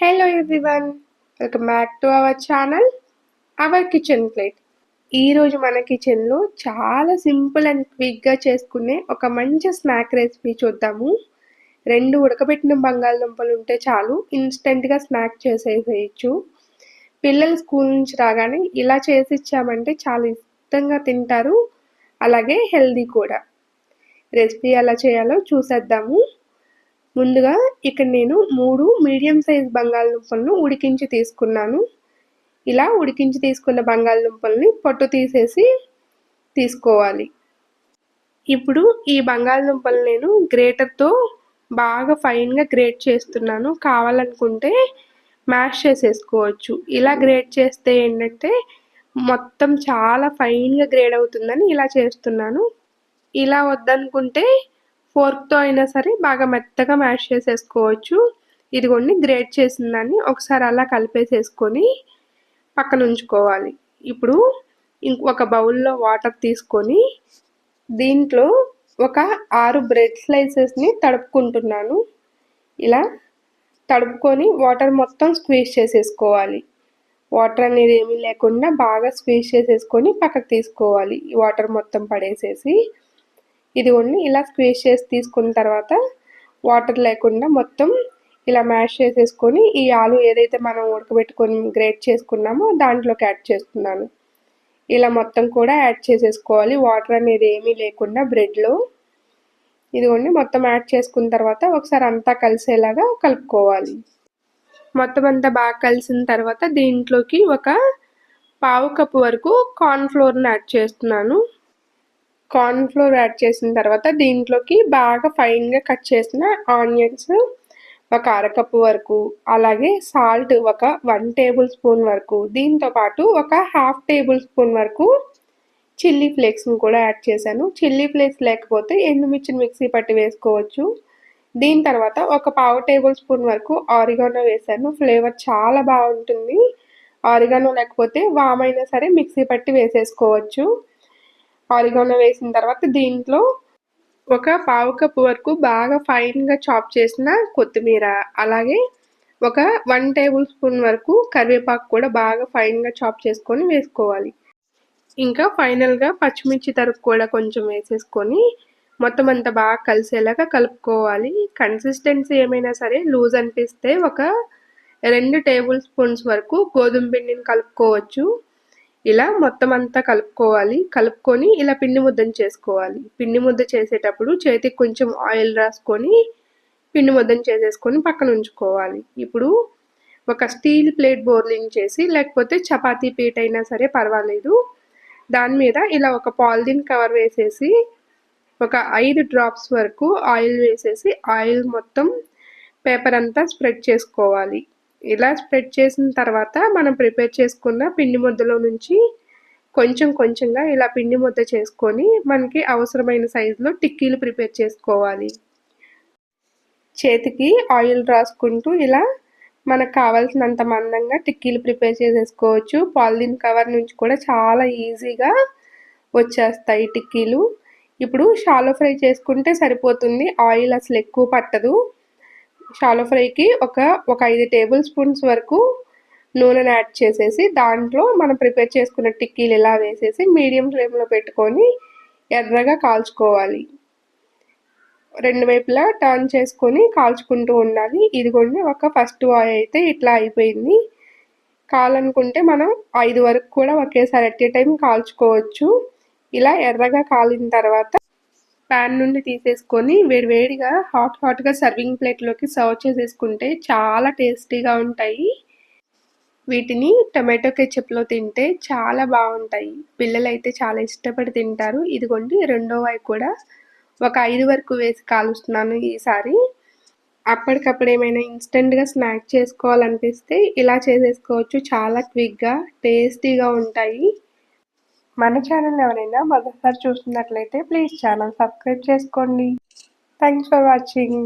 Hello everyone welcome back to our channel our kitchen plate ఈరోజు మన కిచెన్లో చాలా సింపుల్ అండ్ క్విక్గా చేసుకునే ఒక మంచి స్నాక్ రెసిపీ చూద్దాము. రెండు ఉడకబెట్టిన బంగాళదుంపలు ఉంటే చాలు ఇన్స్టెంట్గా స్నాక్ చేసేసేయచ్చు. పిల్లలు స్కూల్ నుంచి రాగానే ఇలా చేసి ఇచ్చామంటే చాలా ఇష్టంగా తింటారు అలాగే హెల్దీ కూడా. రెసిపీ ఎలా చేయాలో చూసేద్దాము. ముందుగా ఇక్కడ నేను మూడు మీడియం సైజ్ బంగాళదుంపలను ఉడికించి తీసుకున్నాను. ఇలా ఉడికించి తీసుకున్న బంగాళదుంపల్ని పొట్టు తీసేసి తీసుకోవాలి. ఇప్పుడు ఈ బంగాళదుంపలు నేను గ్రేటర్తో బాగా ఫైన్గా గ్రేట్ చేస్తున్నాను. కావాలనుకుంటే మ్యాష్ చేసేసుకోవచ్చు. ఇలా గ్రేట్ చేస్తే ఏంటంటే మొత్తం చాలా ఫైన్గా గ్రేడ్ అవుతుందని ఇలా చేస్తున్నాను. ఇలా వద్దనుకుంటే ఫోర్క్తో అయినా సరే బాగా మెత్తగా మ్యాష్ చేసేసుకోవచ్చు. ఇదిగోండి గ్రేట్ చేసిన దాన్ని ఒకసారి అలా కలిపేసేసుకొని పక్కన ఉంచుకోవాలి. ఇప్పుడు ఇంకొక బౌల్లో వాటర్ తీసుకొని దీంట్లో ఒక ఆరు బ్రెడ్ స్లైసెస్ని తడుపుకుంటున్నాను. ఇలా తడుపుకొని వాటర్ మొత్తం స్క్వీజ్ చేసేసుకోవాలి. వాటర్ అనేది ఏమీ లేకుండా బాగా స్క్వీజ్ చేసేసుకొని పక్కకు తీసుకోవాలి. వాటర్ మొత్తం పడేసేసి ఇదిగోండి ఇలా స్క్వీజ్ చేసి తీసుకున్న తర్వాత వాటర్ లేకుండా మొత్తం ఇలా మ్యాష్ చేసేసుకొని ఈ ఆలు ఏదైతే మనం ఉడకబెట్టుకొని గ్రేట్ చేసుకున్నామో దాంట్లోకి యాడ్ చేస్తున్నాను. ఇలా మొత్తం కూడా యాడ్ చేసేసుకోవాలి. వాటర్ అనేది ఏమీ లేకుండా బ్రెడ్లో ఇదిగోండి మొత్తం యాడ్ చేసుకున్న తర్వాత ఒకసారి అంతా కలిసేలాగా కలుపుకోవాలి. మొత్తం అంతా బాగా కలిసిన తర్వాత దీంట్లోకి ఒక పావు కప్పు వరకు కార్న్ఫ్లోర్ని యాడ్ చేస్తున్నాను. కార్న్ఫ్లోర్ యాడ్ చేసిన తర్వాత దీంట్లోకి బాగా ఫైన్గా కట్ చేసిన ఆనియన్స్ ఒక అరకప్పు వరకు అలాగే సాల్ట్ ఒక వన్ టేబుల్ స్పూన్ వరకు దీంతో పాటు ఒక హాఫ్ టేబుల్ స్పూన్ వరకు చిల్లీ ఫ్లేక్స్ని కూడా యాడ్ చేశాను. చిల్లీ ఫ్లేక్స్ లేకపోతే ఎండుమిర్చిని మిక్సీ పట్టి వేసుకోవచ్చు. దీని తర్వాత ఒక పావు టేబుల్ స్పూన్ వరకు ఆరిగానో వేసాను ఫ్లేవర్ చాలా బాగుంటుంది. ఆరిగానో లేకపోతే వామైనా సరే మిక్సీ పట్టి వేసేసుకోవచ్చు. ఆరిగానో వేసిన తర్వాత దీంట్లో ఒక పావు కప్పు వరకు బాగా ఫైన్గా చాప్ చేసిన కొత్తిమీర అలాగే ఒక వన్ టేబుల్ స్పూన్ వరకు కరివేపాకు కూడా బాగా ఫైన్గా చాప్ చేసుకొని వేసుకోవాలి. ఇంకా ఫైనల్గా పచ్చిమిర్చి తరుపు కూడా కొంచెం వేసేసుకొని మొత్తం అంతా బాగా కలిసేలాగా కలుపుకోవాలి. కన్సిస్టెన్సీ ఏమైనా సరే లూజ్ అనిపిస్తే ఒక రెండు టేబుల్ స్పూన్స్ వరకు గోధుమ పిండిని కలుపుకోవచ్చు. ఇలా మొత్తం అంతా కలుపుకోవాలి. కలుపుకొని ఇలా పిండి ముద్దను చేసుకోవాలి. పిండి ముద్ద చేసేటప్పుడు చేతికి కొంచెం ఆయిల్ రాసుకొని పిండి ముద్దను చేసేసుకొని పక్కన ఉంచుకోవాలి. ఇప్పుడు ఒక స్టీల్ ప్లేట్ బోర్లింగ్ చేసి లేకపోతే చపాతీ పీట అయినా సరే పర్వాలేదు. దాని మీద ఇలా ఒక పాలిథిన్ కవర్ వేసేసి ఒక ఐదు డ్రాప్స్ వరకు ఆయిల్ వేసేసి ఆయిల్ మొత్తం పేపర్ అంతా స్ప్రెడ్ చేసుకోవాలి. ఇలా స్ప్రెడ్ చేసిన తర్వాత మనం ప్రిపేర్ చేసుకున్న పిండి ముద్దలో నుంచి కొంచెం కొంచెంగా ఇలా పిండి ముద్ద చేసుకొని మనకి అవసరమైన సైజులో టిక్కీలు ప్రిపేర్ చేసుకోవాలి. చేతికి ఆయిల్ రాసుకుంటూ ఇలా మనకు కావాల్సినంత మందంగా టిక్కీలు ప్రిపేర్ చేసేసుకోవచ్చు. పాలిథిన్ కవర్ నుంచి కూడా చాలా ఈజీగా వచ్చేస్తాయి టిక్కీలు. ఇప్పుడు షాలో ఫ్రై చేసుకుంటే సరిపోతుంది. ఆయిల్ అసలు ఎక్కువ పట్టదు. షాలో ఫ్రైకి ఒక ఒక ఐదు టేబుల్ స్పూన్స్ వరకు నూనెను యాడ్ చేసేసి దాంట్లో మనం ప్రిపేర్ చేసుకున్న టిక్కీలు ఇలా వేసేసి మీడియం ఫ్లేమ్లో పెట్టుకొని ఎర్రగా కాల్చుకోవాలి. రెండు వైపులా టర్న్ చేసుకొని కాల్చుకుంటూ ఉండాలి. ఇదిగోండి ఒక ఫస్ట్ వాయ్ అయితే ఇట్లా అయిపోయింది. కాలనుకుంటే మనం ఐదు వరకు కూడా ఒకేసారి ఎట్ ఏ టైం కాల్చుకోవచ్చు. ఇలా ఎర్రగా కాలిన తర్వాత ప్యాన్ నుండి తీసేసుకొని వేడివేడిగా హాట్ హాట్గా సర్వింగ్ ప్లేట్లోకి సర్వ్ చేసేసుకుంటే చాలా టేస్టీగా ఉంటాయి. వీటిని టొమాటో కెచప్లో తింటే చాలా బాగుంటాయి. పిల్లలైతే చాలా ఇష్టపడి తింటారు. ఇదిగోండి రెండో వైపు కూడా ఒక ఐదు వరకు వేసి కాలుస్తున్నాను ఈసారి. అప్పటికప్పుడు ఏమైనా ఇన్స్టెంట్గా స్నాక్ చేసుకోవాలనిపిస్తే ఇలా చేసేసుకోవచ్చు. చాలా క్విక్గా టేస్టీగా ఉంటాయి. మన ఛానల్ ఎవరైనా మొదటిసారి చూస్తున్నట్లయితే ప్లీజ్ ఛానల్ సబ్స్క్రైబ్ చేసుకోండి. Thanks for watching